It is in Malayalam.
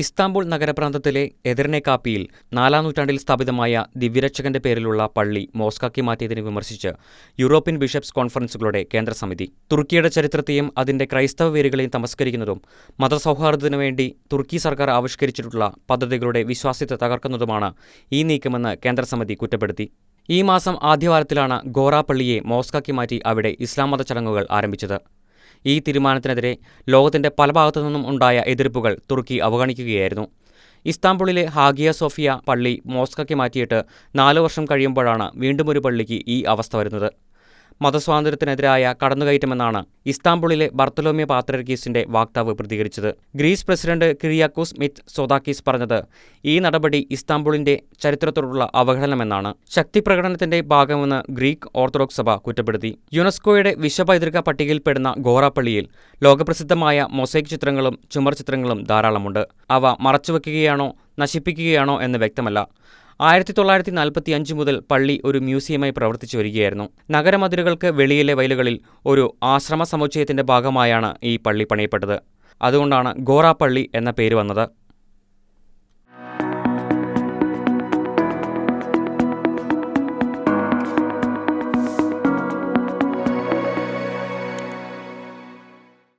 ഇസ്താംബുൾ നഗരപ്രാന്തത്തിലെ എതിർനെ കാപ്പിയിൽ നാലാം നൂറ്റാണ്ടിൽ സ്ഥാപിതമായ ദിവ്യരക്ഷകന്റെ പേരിലുള്ള പള്ളി മോസ്കാക്കി മാറ്റിയതിനെ വിമർശിച്ച് യൂറോപ്യൻ ബിഷപ്സ് കോൺഫറൻസുകളുടെ കേന്ദ്ര സമിതി തുർക്കിയുടെ ചരിത്രത്തെയും അതിന്റെ ക്രൈസ്തവ വേരുകളെയും തമസ്കരിക്കുന്നതും മതസൗഹാർദ്ദത്തിനു വേണ്ടി തുർക്കി സർക്കാർ ആവിഷ്കരിച്ചിട്ടുള്ള പദ്ധതികളുടെ വിശ്വാസ്യത തകർക്കുന്നതുമാണ് ഈ നീക്കമെന്ന് കേന്ദ്ര സമിതി കുറ്റപ്പെടുത്തി. ഈ മാസം ആദ്യവാരത്തിലാണ് ഗോറാപ്പള്ളിയെ പള്ളിയെ മോസ്കാക്കി മാറ്റി അവിടെ ഇസ്ലാം മത ചടങ്ങുകൾ ആരംഭിച്ചത്. ഈ തീരുമാനത്തിനെതിരെ ലോകത്തിന്റെ പല ഭാഗത്തു നിന്നും ഉണ്ടായ എതിർപ്പുകൾ തുർക്കി അവഗണിക്കുകയായിരുന്നു. ഇസ്താംബുളിലെ ഹാഗിയ സോഫിയ പള്ളി മോസ്കയ്ക്ക് മാറ്റിയിട്ട് നാലു വർഷം കഴിയുമ്പോഴാണ് വീണ്ടും ഒരു പള്ളിക്ക് ഈ അവസ്ഥ വരുന്നത്. മതസ്വാതന്ത്ര്യത്തിനെതിരായ കടന്നുകയറ്റമെന്നാണ് ഇസ്താംബുളിലെ ബർത്തലോമിയ പാത്രർക്കീസിന്റെ വാക്താവ് പ്രതികരിച്ചത്. Greece president Kyriakos Mitsotakis പറഞ്ഞത് ഈ നടപടി ഇസ്താംബുളിന്റെ ചരിത്രത്തോടുള്ള അവഹേളനമെന്നാണ് ശക്തി പ്രകടനത്തിന്റെ ഭാഗമെന്ന് ഗ്രീക്ക് ഓർത്തഡോക്സ് സഭ കുറ്റപ്പെടുത്തി. യുനെസ്കോയുടെ വിശ്വപൈതൃക പട്ടികയിൽപ്പെടുന്ന ഗോറാപ്പള്ളിയിൽ ലോകപ്രസിദ്ധമായ മൊസൈക് ചിത്രങ്ങളും ചുമർ ചിത്രങ്ങളും ധാരാളമുണ്ട്. അവ മറച്ചുവെക്കുകയാണോ നശിപ്പിക്കുകയാണോ എന്ന് വ്യക്തമല്ല. ആയിരത്തി തൊള്ളായിരത്തി നാൽപ്പത്തി അഞ്ച് മുതൽ പള്ളി ഒരു മ്യൂസിയമായി പ്രവർത്തിച്ചു വരികയായിരുന്നു. നഗരമതിലുകൾക്ക് വെളിയിലെ വയലുകളിൽ ഒരു ആശ്രമ സമുച്ചയത്തിന്റെ ഭാഗമായാണ് ഈ പള്ളി പണിയപ്പെട്ടത്. അതുകൊണ്ടാണ് ഗോറാപ്പള്ളി എന്ന പേര് വന്നത്.